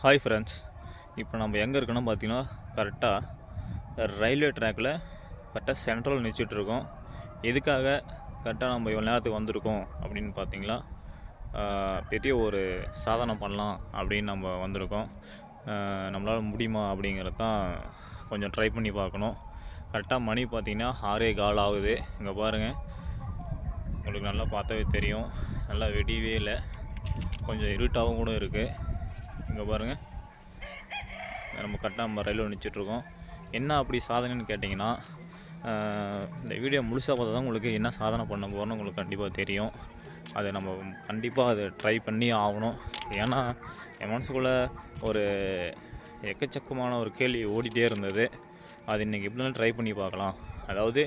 Hi friends இப்போ நம்ம எங்கே இருக்கோன்னா பார்த்தீங்கன்னா கரெக்டாக ரயில்வே ட்ராக்கில் கரெக்டாக சென்ட்ரல் நிச்சிட்ருக்கோம் எதுக்காக கரெக்டாக நம்ம இவ்வளோ நேரத்துக்கு வந்திருக்கோம் அப்படின்னு பார்த்தீங்களா? பெரிய ஒரு சாதனை பண்ணலாம் அப்படின்னு நம்ம வந்திருக்கோம். நம்மளால் முடியுமா அப்படிங்கிறது தான் கொஞ்சம் ட்ரை பண்ணி பார்க்கணும். கரெக்டாக மணி பார்த்திங்கன்னா ஆறே கால் ஆகுது. இங்கே பாருங்கள் உங்களுக்கு நல்லா பார்த்தாவே தெரியும். நல்லா வெடிவே இல்லை. கொஞ்சம் இருட்டாகவும் கூட இருக்குது இங்கே பாருங்கள் நம்ம கரெக்டாக நம்ம ரயில்வே நிச்சிட்ருக்கோம் என்ன அப்படி சாதனைன்னு கேட்டிங்கன்னா இந்த வீடியோ முழுசாக பார்த்தா தான் உங்களுக்கு என்ன சாதனை பண்ண போகிறோன்னு உங்களுக்கு கண்டிப்பாக தெரியும். அதை நம்ம கண்டிப்பாக அதை ட்ரை பண்ணி ஆகணும். ஏன்னா என் மனசுக்குள்ளே ஒரு எக்கச்சக்கமான ஒரு கேள்வி ஓடிட்டே இருந்தது. அது இன்றைக்கி எப்படினாலும் ட்ரை பண்ணி பார்க்கலாம். அதாவது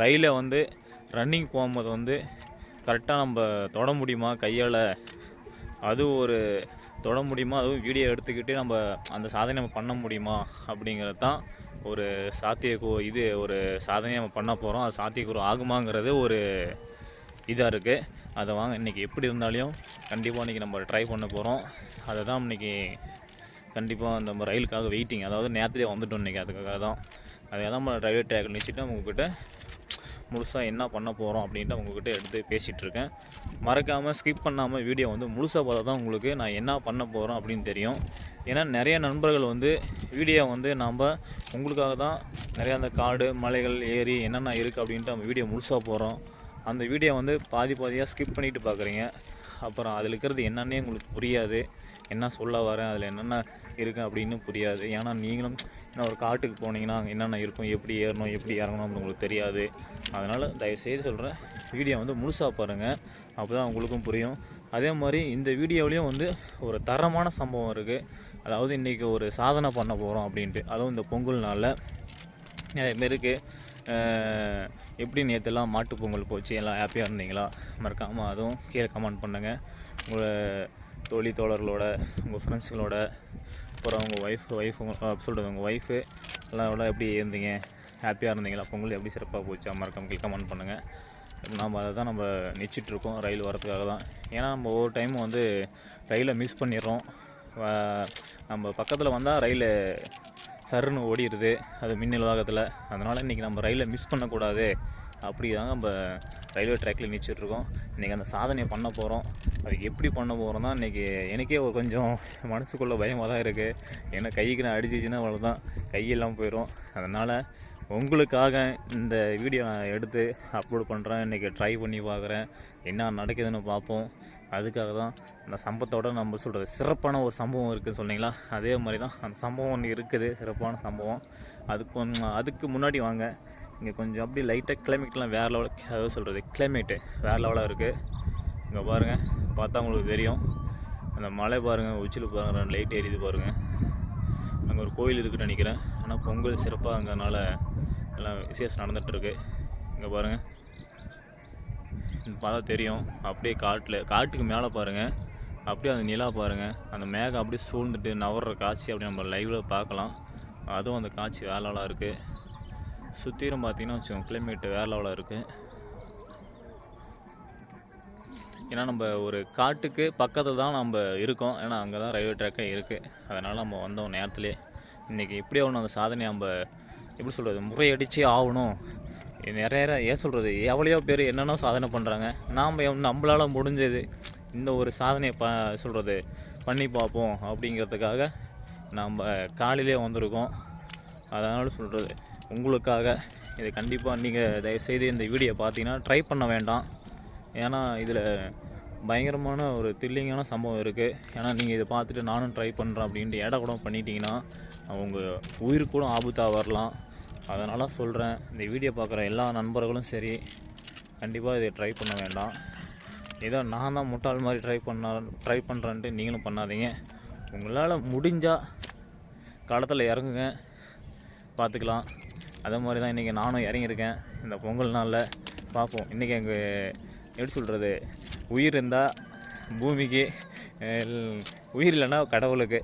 ரயிலை வந்து ரன்னிங் போகும்போது வந்து கரெக்டாக நம்ம தொட முடியுமா? கையால் அது ஒரு தொட முடியுமா? அதுவும் வீடியோ எடுத்துக்கிட்டு நம்ம அந்த சாதனை நம்ம பண்ண முடியுமா? அப்படிங்கிறது தான் ஒரு சாத்தியக்கூ இது ஒரு சாதனையை நம்ம பண்ண போகிறோம் அது சாத்தியக்கூறு ஆகுமாங்கிறது ஒரு இதாக இருக்குது அதை வாங்க இன்றைக்கி எப்படி இருந்தாலும் கண்டிப்பாக இன்றைக்கி நம்ம ட்ரை பண்ண போகிறோம் அதை தான் இன்றைக்கி கண்டிப்பாக நம்ம ரயிலுக்காக வெயிட்டிங் அதாவது நேரத்திலே வந்துட்டோம் இன்றைக்கி அதுக்காக தான். அதை தான் நம்ம ரயில்வே ட்ராக்கில் நினச்சிட்டு உங்கள்கிட்ட முழுசாக என்ன பண்ண போகிறோம் அப்படின்ட்டு உங்ககிட்ட எடுத்து பேசிகிட்டு இருக்கேன் மறக்காமல் ஸ்கிப் பண்ணாமல் வீடியோ வந்து முழுசாக பார்த்தா தான் உங்களுக்கு நான் என்ன பண்ண போகிறோம் அப்படின்னு தெரியும். ஏன்னா நிறைய நண்பர்கள் வந்து வீடியோ வந்து நாம் உங்களுக்காக தான் நிறையா அந்த காடு மலைகள் ஏரி என்னென்ன இருக்குது அப்படின்ட்டு நம்ம வீடியோ முழுசாக போகிறோம் அந்த வீடியோ வந்து பாதி பாதியாக ஸ்கிப் பண்ணிட்டு பார்க்குறீங்க அப்புறம் அதில் இருக்கிறது என்னன்னே உங்களுக்கு புரியாது. என்ன சொல்ல வரேன் அதில் என்னென்ன இருக்குது அப்படின்னு புரியாது. ஏன்னா நீங்களும் என்ன ஒரு காட்டுக்கு போனீங்கன்னா அங்கே என்னென்ன இருக்கும் எப்படி ஏறணும் எப்படி இறங்கணும் அப்படின்னு உங்களுக்கு தெரியாது. அதனால் தயவுசெய்து சொல்கிறேன் வீடியோ வந்து முழுசாக பாருங்கள் அப்போ தான் உங்களுக்கும் புரியும். அதே மாதிரி இந்த வீடியோவிலையும் வந்து ஒரு தரமான சம்பவம் இருக்குது அதாவது இன்றைக்கி ஒரு சாதனை பண்ண போகிறோம் அப்படின்ட்டு. அதுவும் இந்த பொங்கல் நாளில். நிறைய பேருக்கு எப்படி நேற்றுலாம் மாட்டு பொங்கல் போச்சு எல்லாம் ஹாப்பியாக இருந்தீங்களா? மறக்காமல் அதுவும் கீழே கமெண்ட் பண்ணுங்கள் உங்களை தோழி தோழர்களோட உங்கள் ஃப்ரெண்ட்ஸுங்களோட அப்புறம் உங்கள் ஒய்ஃப் ஒய்ஃப் சொல்கிறது உங்கள் ஒய்ஃபு எல்லாம் எப்படி இருந்தீங்க? ஹாப்பியாக இருந்தீங்களா? பொங்கல் எப்படி சிறப்பாக போச்சா? மறக்காம கீழே கமெண்ட் பண்ணுங்கள் நம்ம அதை தான் நம்ம நிச்சிட்ருக்கோம் ரயில் வரதுக்காக தான். ஏன்னா நம்ம ஒவ்வொரு டைமும் வந்து ரயிலை மிஸ் பண்ணிடுறோம். நம்ம பக்கத்தில் வந்தால் ரயில் சருன்னு ஓடிடுது. அது மின்னல் வேகத்தில். அதனால் இன்றைக்கி நம்ம ரயிலை மிஸ் பண்ணக்கூடாது. அப்படி தாங்க நம்ம ரயில்வே ட்ராக்கில் நிச்சிட்ருக்கோம். இன்றைக்கி அந்த சாதனையை பண்ண போகிறோம் அது எப்படி பண்ண போகிறோம் தான் இன்றைக்கி எனக்கே ஒரு கொஞ்சம் மனசுக்குள்ளே பயமாக தான் இருக்குது ஏன்னா கைக்கு நான் அடிச்சிச்சின்னா அவ்வளோதான் கையெல்லாம் போயிடும் அதனால் உங்களுக்காக இந்த வீடியோ நான் எடுத்து அப்லோட் பண்ணுறேன் இன்றைக்கி ட்ரை பண்ணி பார்க்குறேன் என்ன நடக்குதுன்னு பார்ப்போம் அதுக்காக தான் அந்த சம்பவத்தோட நம்ம சொல்கிறது சிறப்பான ஒரு சம்பவம் இருக்குதுன்னு சொன்னீங்களா? அதே மாதிரி தான் அந்த சம்பவம் ஒன்று இருக்குது. சிறப்பான சம்பவம். அதுக்கு அதுக்கு முன்னாடி வாங்க. இங்கே கொஞ்சம் அப்படி லைட்டாக கிளைமேட்லாம் வேறு லெவல் அதாவது சொல்கிறது கிளைமேட்டு வேறு லெவலாக இருக்குது இங்கே பாருங்கள் பார்த்தா உங்களுக்கு தெரியும். அந்த மலை பாருங்கள் உச்சியில் பாருங்கள் ரெண்டு லைட் எரியுது பாருங்கள் அங்கே ஒரு கோயில் இருக்குன்னு நினைக்கிறேன். ஆனால் பொங்கல் சிறப்பாக அங்கனால எல்லாம் விசேஷம் நடந்துகிட்ருக்கு இங்கே பாருங்கள் பார்த்தா தெரியும். அப்படியே காட்டில் காட்டுக்கு மேலே பாருங்கள் அப்படியே அந்த நிலா பாருங்கள் அந்த மேகம் அப்படியே சூழ்ந்துட்டு நவர்ற காட்சி அப்படி நம்ம லைவில் பார்க்கலாம். அதுவும் அந்த காட்சி வேலாலாம் லெவலாக இருக்குது சுற்றிலும் பார்த்தீங்கன்னா வச்சுக்கோங்க கிளைமேட் வேறு லெவலாக இருக்குது ஏன்னா நம்ம ஒரு காட்டுக்கு பக்கத்தில் தான் நம்ம இருக்கோம். ஏன்னா அங்கே தான் ரயில்வே ட்ராக்கே இருக்குது அதனால் நம்ம வந்தோம் நேரத்துலேயே இன்றைக்கி எப்படி ஆகணும் அந்த சாதனையை நம்ம எப்படி சொல்கிறது முறையடிச்சே ஆகணும். நிறைய ஏன் சொல்கிறது எவ்வளையோ பேர் என்னென்ன சாதனை பண்ணுறாங்க நாம் நம்மளால் முடிஞ்சது இந்த ஒரு சாதனையை ப சொல்கிறது பண்ணி பார்ப்போம் அப்படிங்கிறதுக்காக நம்ம காலையிலே வந்திருக்கோம். அதனால் சொல்கிறது உங்களுக்காக. இதை கண்டிப்பாக நீங்கள் தயவுசெய்து இந்த வீடியோ பார்த்தீங்கன்னா ட்ரை பண்ண வேண்டாம். ஏன்னா இதில் பயங்கரமான ஒரு த்ரில்லிங்கான சம்பவம் இருக்குது ஏன்னா நீங்கள் இதை பார்த்துட்டு நானும் ட்ரை பண்ணுறேன் அப்படின்ட்டு இடம் கூட பண்ணிட்டீங்கன்னா அவங்க உயிருக்கு கூட ஆபத்தாக வரலாம். அதனால் சொல்கிறேன் இந்த வீடியோ பார்க்குற எல்லா நண்பர்களும் சரி கண்டிப்பாக இதை ட்ரை பண்ண வேண்டாம். ஏதோ நான் தான் முட்டாள் மாதிரி ட்ரை பண்ண ட்ரை பண்ணுறேன்ட்டு நீங்களும் பண்ணாதீங்க. உங்களால் முடிஞ்சால் களத்தில் இறங்குங்க. பார்த்துக்கலாம். அதே மாதிரி தான் இன்றைக்கி நானும் இறங்கியிருக்கேன். இந்த பொங்கல் நாளில் பார்ப்போம். இன்றைக்கி எங்கள் எப்படி சொல்கிறது உயிர் இருந்தால் பூமிக்கு உயிர் இல்லைன்னா கடவுளுக்கு.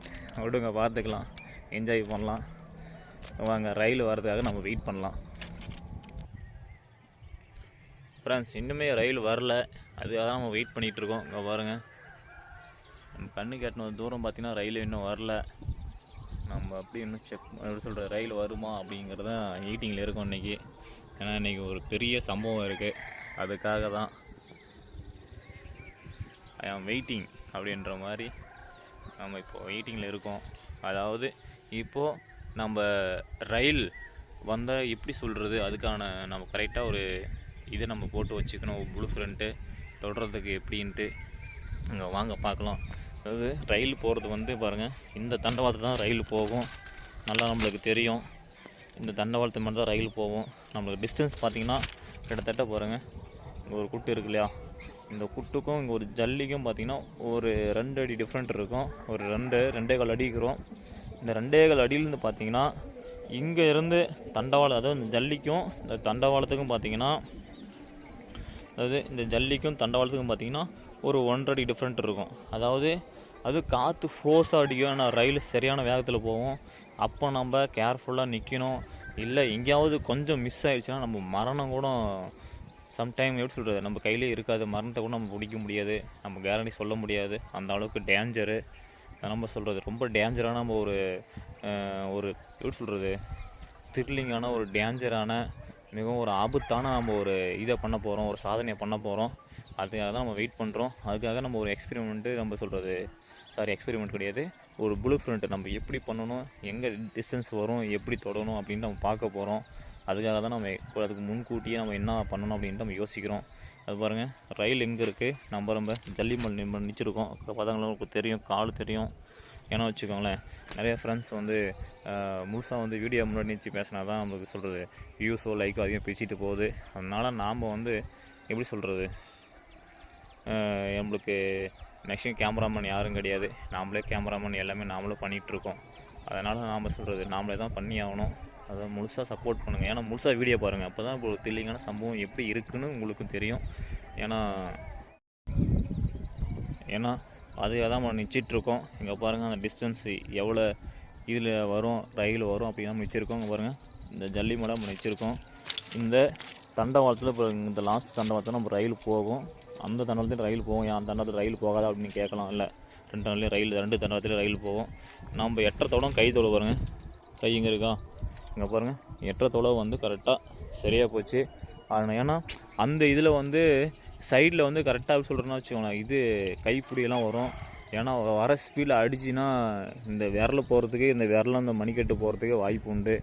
விடுங்க பார்த்துக்கலாம். என்ஜாய் பண்ணலாம். வாங்க ரயில் வர்றதுக்காக நம்ம வெயிட் பண்ணலாம். ஃப்ரெண்ட்ஸ் இன்னுமே ரயில் வரல. அதுக்காக தான் நம்ம வெயிட் பண்ணிகிட்ருக்கோம் இங்கே பாருங்கள் கண்ணு கட்டின தூரம் பார்த்திங்கன்னா ரயில் இன்னும் வரல. நம்ம அப்படி இன்னும் செக் எப்படி சொல்கிற ரயில் வருமா அப்படிங்கிறது தான் மீட்டிங்கில் இருக்கோம் இன்றைக்கி ஏன்னா இன்றைக்கி ஒரு பெரிய சம்பவம் இருக்குது அதுக்காக தான் ஐ ஆம் வெயிட்டிங் அப்படின்ற மாதிரி நம்ம இப்போ வெயிட்டிங்கில் இருக்கோம். அதாவது இப்போது நம்ம ரயில் வந்தால் எப்படி சொல்கிறது அதுக்கான நம்ம கரெக்டாக ஒரு இதை நம்ம போட்டு வச்சுக்கணும். ப்ளூ ஃப்ரெண்ட்டு தொடர்றதுக்கு எப்படின்ட்டு. அங்கே வாங்க பார்க்கலாம். அதாவது ரயில் போகிறது வந்து பாருங்கள் இந்த தண்டவாளத்து தான் ரயில் போகும். நல்லா நம்மளுக்கு தெரியும். இந்த தண்டவாளத்து மட்டும் தான் ரயில் போகும். நம்மளுக்கு டிஸ்டன்ஸ் பார்த்திங்கன்னா கிட்டத்தட்ட பாருங்கள் இங்கே ஒரு குட்டு இருக்கு இல்லையா? இந்த குட்டுக்கும் இங்கே ஒரு ஜல்லிக்கும் பார்த்தீங்கன்னா ஒரு ரெண்டு அடி டிஃப்ரெண்ட் இருக்கும். ஒரு ரெண்டு ரெண்டே கால் அடிக்கிறோம் இந்த ரெண்டே கால் அடியிலேருந்து பார்த்தீங்கன்னா இங்கே இருந்து தண்டவாளம் அதாவது இந்த ஜல்லிக்கும் இந்த தண்டவாளத்துக்கும் பார்த்திங்கன்னா அதாவது இந்த ஜல்லிக்கும் தண்டவாளத்துக்கும் பார்த்திங்கன்னா ஒரு ஒன்றரை அடி டிஃப்ரெண்ட் இருக்கும். அதாவது அது காற்று ஃபோர்ஸாக அடிக்கும். ஆனால் ரயில் சரியான வேகத்தில் போகும். அப்போ நம்ம கேர்ஃபுல்லாக நிற்கணும் இல்லை எங்கேயாவது கொஞ்சம் மிஸ் ஆகிடுச்சுன்னா நம்ம மரணம் கூட சம்டைம் எப்படி சொல்கிறது நம்ம கையிலே இருக்காது. மரணத்தை கூட நம்ம பிடிக்க முடியாது. நம்ம கேரண்டி சொல்ல முடியாது. அந்த அளவுக்கு டேஞ்சரு நம்ம சொல்கிறது ரொம்ப டேஞ்சரான நம்ம ஒரு ஒரு எப்படி சொல்கிறது த்ரில்லிங்கான ஒரு டேஞ்சரான மிகவும் ஒரு ஆபத்தான நம்ம ஒரு இதை பண்ண போகிறோம் ஒரு சாதனையை பண்ண போகிறோம் அதுக்காக தான் நம்ம வெயிட் பண்ணுறோம் அதுக்காக நம்ம ஒரு எக்ஸ்பெரிமெண்ட்டு நம்ம சொல்கிறது சாரி எக்ஸ்பெரிமெண்ட் கிடையாது. ஒரு ப்ளூ பிரிண்ட்டை நம்ம எப்படி பண்ணணும் எங்கே டிஸ்டன்ஸ் வரும் எப்படி தொடணும் அப்படின்னு நம்ம பார்க்க போகிறோம் அதுக்காக தான் நம்ம அதுக்கு முன்கூட்டியே நம்ம என்ன பண்ணணும் அப்படின்ட்டு நம்ம யோசிக்கிறோம். அது பாருங்கள் ரயில் எங்கே இருக்குது நம்ம நம்ம ஜல்லிமல் நம்ம நிச்சிருக்கோம். பதங்களுக்கு தெரியும் கால் தெரியும். ஏன்னா வச்சுக்கோங்களேன் நிறைய ஃப்ரெண்ட்ஸ் வந்து முழுசாக வந்து வீடியோ முன்னாடி நிச்சு பேசினா தான் நம்மளுக்கு சொல்கிறது வியூஸோ லைக்கோ அதிகம் பேசிட்டு போகுது. அதனால் நாம் வந்து எப்படி சொல்கிறது நம்மளுக்கு நெக்ஸ்ட் கேமராமேன் யாரும் கிடையாது. நாமளே கேமராமேன் எல்லாமே நாமளும் பண்ணிகிட்ருக்கோம் அதனால் நாம் சொல்கிறது நாமளே தான் பண்ணி ஆகணும் அதை முழுசாக சப்போர்ட் பண்ணுங்கள் ஏன்னா முழுசாக வீடியோ பாருங்கள் அப்போ தான் ஒரு தில்லிங்கான சம்பவம் எப்படி இருக்குன்னு உங்களுக்கும் தெரியும். ஏன்னா ஏன்னா அதுக்காக தான் நம்ம நிச்சிட்ருக்கோம். இங்கே பாருங்கள் அந்த டிஸ்டன்ஸ் எவ்வளோ இதில் வரும் ரயில் வரும் அப்படி தான் நிச்சிருக்கோம். இங்கே பாருங்கள் இந்த ஜல்லி மலை நம்ம நிச்சிருக்கோம். இந்த தண்டவாளத்தில் இப்போ இந்த லாஸ்ட் தண்டவாளத்தில் நம்ம ரயில் போகும். அந்த தண்டத்துலேயும் ரயில் போகும். ஏன் அந்த தண்டத்தில் ரயில் போகாதா அப்படின்னு கேட்கலாம். இல்லை ரெண்டு தண்டவாளத்துலேயும் ரயில் ரெண்டு தண்டத்துலேயும் ரயில் போகும். நம்ம எட்டத்தோட கை தொலை பாருங்கள் கை இங்கே இருக்கா? இங்கே பாருங்கள் எட்டத்தோட வந்து கரெக்டாக சரியாக போச்சு. அது ஏன்னா அந்த இதில் வந்து சைடில் வந்து கரெக்டாக சொல்கிறேன்னா வச்சுக்கோங்களேன். இது கைப்பிடியெல்லாம் வரும். ஏன்னா வர ஸ்பீடில் அடிச்சுன்னா இந்த விரல் போகிறதுக்கு இந்த விரல அந்த மணிக்கட்டு போகிறதுக்கு வாய்ப்பு உண்டு.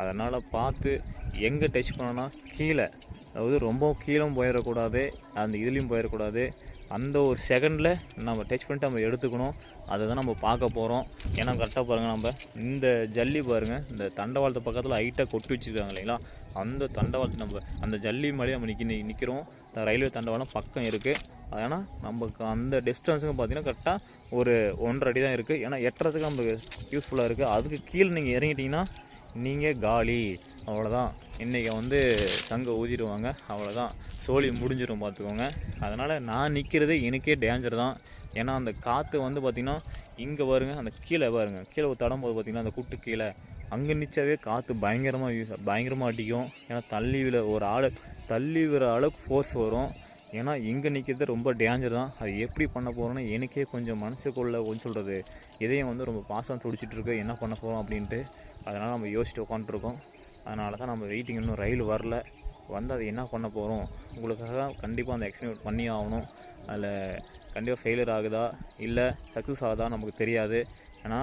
அதனால் பார்த்து எங்கே டச் பண்ணோன்னா கீழே அதாவது ரொம்ப கீழும் போயிடக்கூடாது அந்த இதுலேயும் போயிடக்கூடாது. அந்த ஒரு செகண்டில் நம்ம டச் பண்ணிட்டு நம்ம எடுத்துக்கணும். அதை தான் நம்ம பார்க்க போகிறோம் ஏன்னா கரெக்டாக பாருங்கள் நம்ம இந்த ஜல்லி பாருங்கள் இந்த தண்டவாளத்து பக்கத்தில் ஹைட்டாக கொட்டி வச்சுருக்காங்க இல்லைங்களா? அந்த தண்டவாளத்து நம்ம அந்த ஜல்லி மேலே நம்ம நிற்கி நிற்கிறோம் இந்த ரயில்வே தண்டவாளம் பக்கம் இருக்குது ஆனால் நமக்கு அந்த டிஸ்டன்ஸுங்க பார்த்தீங்கன்னா கரெக்டாக ஒரு ஒன்றரை அடி தான் இருக்குது ஏன்னா எட்டுறதுக்கு நமக்கு யூஸ்ஃபுல்லாக இருக்குது அதுக்கு கீழே நீங்கள் இறங்கிட்டிங்கன்னா நீங்கள் காலி. அவ்வளோதான் இன்றைக்கி வந்து சங்க ஊதிடுவாங்க. அவ்வளோதான் சோழி முடிஞ்சிடும் பார்த்துக்கோங்க அதனால் நான் நிற்கிறது எனக்கே டேஞ்சர் தான். ஏன்னா அந்த காற்று வந்து பார்த்திங்கன்னா இங்கே பாருங்கள் அந்த கீழே பாருங்க. கீழே ஒரு தடம் போது பார்த்திங்கன்னா அந்த குட்டு கீழே. அங்கே நிற்சாவே காற்று பயங்கரமாக யூஸ் பயங்கரமாக அடிக்கும். ஏன்னா தள்ளி விழ ஒரு ஆள் தள்ளி விழ அளவுக்கு ஃபோர்ஸ் வரும். ஏன்னா இங்கே நிற்கிறது ரொம்ப டேஞ்சர் தான். அது எப்படி பண்ண போகிறோன்னு எனக்கே கொஞ்சம் மனசுக்குள்ளே கொஞ்சம் சொல்கிறது இதயம் வந்து ரொம்ப பாசம் துடிச்சிட்ருக்கு என்ன பண்ண போகிறோம் அப்படின்ட்டு. அதனால் நம்ம யோசிச்சுட்டு உட்காந்துருக்கோம் அதனால தான் நம்ம வெயிட்டிங் இன்னும் ரயில் வரல. வந்து அது என்ன பண்ண போகிறோம் உங்களுக்காக கண்டிப்பாக அந்த எக்ஸ்பிளைன் பண்ணி ஆகணும். அதில் கண்டிப்பாக ஃபெயிலியர் ஆகுதா? இல்லை சக்ஸஸ் ஆகுதா? நமக்கு தெரியாது. ஏன்னா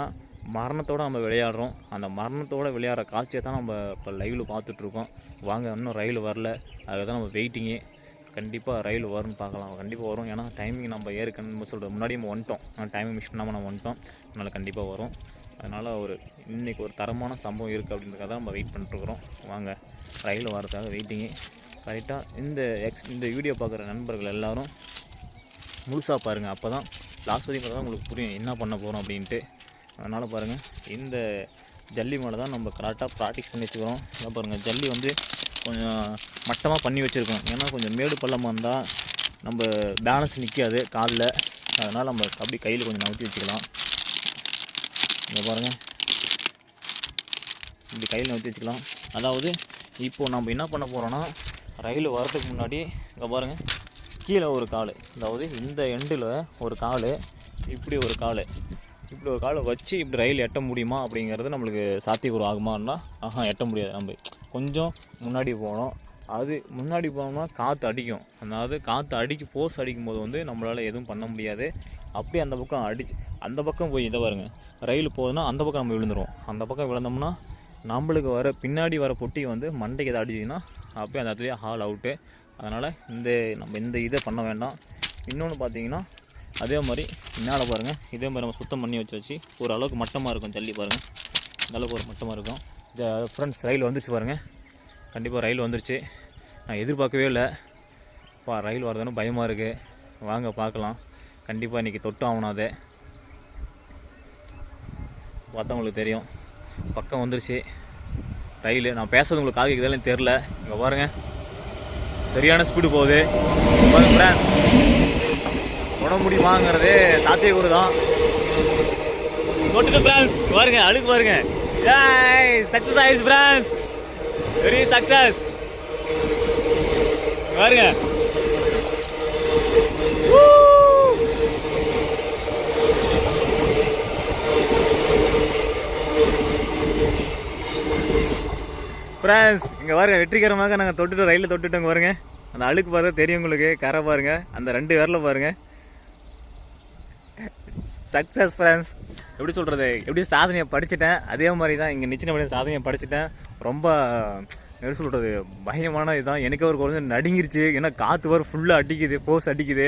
மரணத்தோடு நம்ம விளையாடுறோம். அந்த மரணத்தோட விளையாடுற காட்சியை தான் நம்ம இப்போ லைவில் பார்த்துட்ருக்கோம் வாங்க இன்னும் ரயில் வரல. அதுக்கு தான் நம்ம வெயிட்டிங்கே கண்டிப்பாக ரயில் வரும்னு பார்க்கலாம். கண்டிப்பாக வரும். ஏன்னா டைமிங் நம்ம ஏற்கனவே நம்ம சொல்கிற முன்னாடி நம்ம வந்துட்டோம். ஆனால் டைமிங் மிஷின் பண்ணாமல் நம்ம வந்துட்டோம். அதனால் கண்டிப்பாக வரும். அதனால் ஒரு இன்றைக்கி ஒரு தரமான சம்பவம் இருக்குது அப்படின்றதுக்காக தான் நம்ம வெயிட் பண்ணிட்டுருக்குறோம். வாங்க ரயில் வரதுக்காக வெயிட்டிங்கு கரெக்டாக இந்த எக்ஸ் இந்த வீடியோ பார்க்குற நண்பர்கள் எல்லோரும் முழுசாக பாருங்கள் அப்போ தான் லாஸ்ட் வரைக்கும் பார்த்தா உங்களுக்கு புரியும் என்ன பண்ண போகிறோம் அப்படின்ட்டு. அதனால் பாருங்கள் இந்த ஜல்லி மேலே தான் நம்ம கரெக்டாக ப்ராக்டிஸ் பண்ணி வச்சுக்கிறோம். இதை பாருங்கள் ஜல்லி வந்து கொஞ்சம் மட்டமாக பண்ணி வச்சுருக்கோம் ஏன்னா கொஞ்சம் மேடு பள்ளமாக இருந்தால் நம்ம பேலன்ஸ் நிற்காது காலில். அதனால் நம்ம அப்படி கையில் கொஞ்சம் நவுத்தி வச்சுக்கலாம். இங்கே பாருங்கள் இப்படி கையில் நவுத்தி வச்சுக்கலாம். அதாவது இப்போது நம்ம என்ன பண்ண போகிறோன்னா ரயில் வரதுக்கு முன்னாடி இங்கே பாருங்கள் கீழே ஒரு கால். அதாவது இந்த எண்டில் ஒரு கால் இப்படி ஒரு கால். இப்படி ஒரு காலை வச்சு இப்படி ரயில் எட்ட முடியுமா அப்படிங்கிறது நம்மளுக்கு சாத்தியக்கூறு ஆகுமான்னா ஆஹா எட்ட முடியாது. நம்ம கொஞ்சம் முன்னாடி போகணும். அது முன்னாடி போனோம்னா காற்று அடிக்கும். அதாவது காற்று அடிக்க போஸ் அடிக்கும்போது வந்து நம்மளால் எதுவும் பண்ண முடியாது. அப்படியே அந்த பக்கம் அடிச்சு அந்த பக்கம் போய் இதை பாருங்க. ரயில் போகுதுன்னா அந்த பக்கம் நம்ம விழுந்துருவோம். அந்த பக்கம் விழுந்தோம்னா நம்மளுக்கு வர பின்னாடி வர பொட்டி வந்து மண்டைக்கு எதாவது அடிச்சிங்கன்னா அப்படியே அந்த இடத்துலயே ஹால் அவுட்டு அதனால் இந்த நம்ம இந்த இதை பண்ண வேண்டாம். இன்னொன்று பார்த்தீங்கன்னா அதே மாதிரி மேலே பாருங்கள் இதே மாதிரி நம்ம சுத்தம் பண்ணி வச்சு வச்சு ஒரு அளவுக்கு மட்டமாக இருக்கும் ஜல்லி பாருங்கள் இந்த அளவுக்கு ஒரு மட்டமாக இருக்கும் ஃப்ரெண்ட்ஸ் ரயில் வந்துச்சு பாருங்கள் கண்டிப்பாக ரயில் வந்துருச்சு. நான் எதிர்பார்க்கவே இல்லை. பா ரயில் வரதுன்னு பயமாக இருக்குது வாங்க பார்க்கலாம். கண்டிப்பாக இன்றைக்கி தொட்டு ஆகணும் அதை. பார்த்தா உங்களுக்கு தெரியும். பக்கம் வந்துருச்சு. ரயில். நான் பேசுறது உங்களுக்கு காது இதெல்லாம் தெரில இங்கே பாருங்கள் சரியான ஸ்பீடு போகுது. உடம்பு முடி உட முடியுமாங்கிறது சாத்தியக்கூறு தான். தொட்டுட்டு ஃப்ரெண்ட்ஸ் பாருங்க அழுக்கு பாருங்க. ஏய் சக்ஸஸ் ஆயிடுச்சு ஃப்ரெண்ட்ஸ் பெரிய சக்சஸ் பாருங்க. ஃப்ரெண்ட்ஸ் இங்கே பாருங்க வெற்றிகரமாக நாங்கள் தொட்டுட்டு ரயிலில் தொட்டுட்டோங்க பாருங்க. அந்த அழுக்கு பார்த்தா தெரியும் உங்களுக்கு கரை பாருங்க. அந்த ரெண்டு விரல பாருங்க. சக்ஸஸ் ஃப்ரெண்ட்ஸ் எப்படி சொல்கிறது எப்படி சாதனையை படிச்சுட்டேன்? அதே மாதிரி தான் இங்கே நிச்சயம் பண்ணி சாதனையை படிச்சுட்டேன். ரொம்ப எப்படி சொல்கிறது பயமான இதுதான். எனக்கு ஒரு கொஞ்சம் நடுங்கிருச்சு. ஏன்னா காற்று வர ஃபுல்லாக அடிக்குது போஸ் அடிக்குது.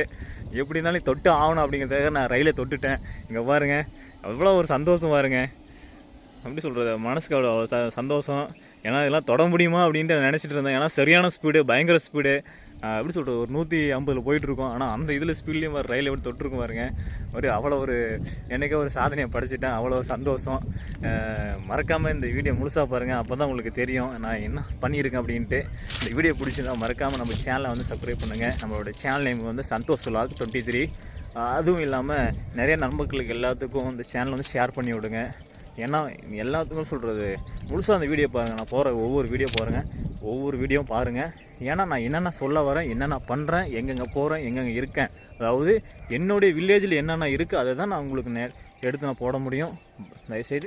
எப்படினாலும் தொட்டு ஆகணும் அப்படிங்கிறதுக்காக நான் ரயிலை தொட்டுட்டேன். இங்கே பாருங்க. அவ்வளோ ஒரு சந்தோஷம் பாருங்க. எப்படி சொல்கிறது மனசுக்கு அவ்வளோ ச சந்தோஷம். ஏன்னா இதெல்லாம் தொட முடியுமா அப்படின்ட்டு நினச்சிட்டு இருந்தேன். ஏன்னா சரியான ஸ்பீடு பயங்கர ஸ்பீடு எப்படி சொல்கிறது ஒரு நூற்றி ஐம்பதில் போயிட்டுருக்கோம். ஆனால் அந்த இதில் ஸ்பீட்லேயும் வர ரயில் எப்படி தொட்டிருக்கும் பாருங்க. ஒரு அவ்வளோ ஒரு எனக்கே ஒரு சாதனையை படிச்சுட்டேன். அவ்வளோ சந்தோஷம். மறக்காமல் இந்த வீடியோ முழுசாக பாருங்கள் அப்போ தான் உங்களுக்கு தெரியும் நான் என்ன பண்ணியிருக்கேன் அப்படின்ட்டு. இந்த வீடியோ பிடிச்சிருந்தா மறக்காமல் நம்ம சேனலை வந்து சப்ஸ்கிரைப் பண்ணுங்கள் நம்மளோட சேனல் நேம் வந்து சந்தோஷ் விலாக் டுவெண்ட்டி த்ரீ அதுவும் இல்லாமல் நிறைய நண்பர்களுக்கு எல்லாத்துக்கும் இந்த சேனல் வந்து ஷேர் பண்ணி விடுங்க. ஏன்னா எல்லாத்துக்கும் சொல்கிறது முழுசாக அந்த வீடியோ பாருங்கள் நான் போகிற ஒவ்வொரு வீடியோ பாருங்கள் ஒவ்வொரு வீடியோவும் பாருங்கள் ஏன்னா நான் என்னென்ன சொல்ல வரேன் என்னென்ன பண்ணுறேன் எங்கெங்கே போகிறேன் எங்கெங்கே இருக்கேன். அதாவது என்னுடைய வில்லேஜில் என்னென்ன இருக்குது அதை தான் நான் உங்களுக்கு நே எடுத்து நான் போட முடியும். தயவுசெய்து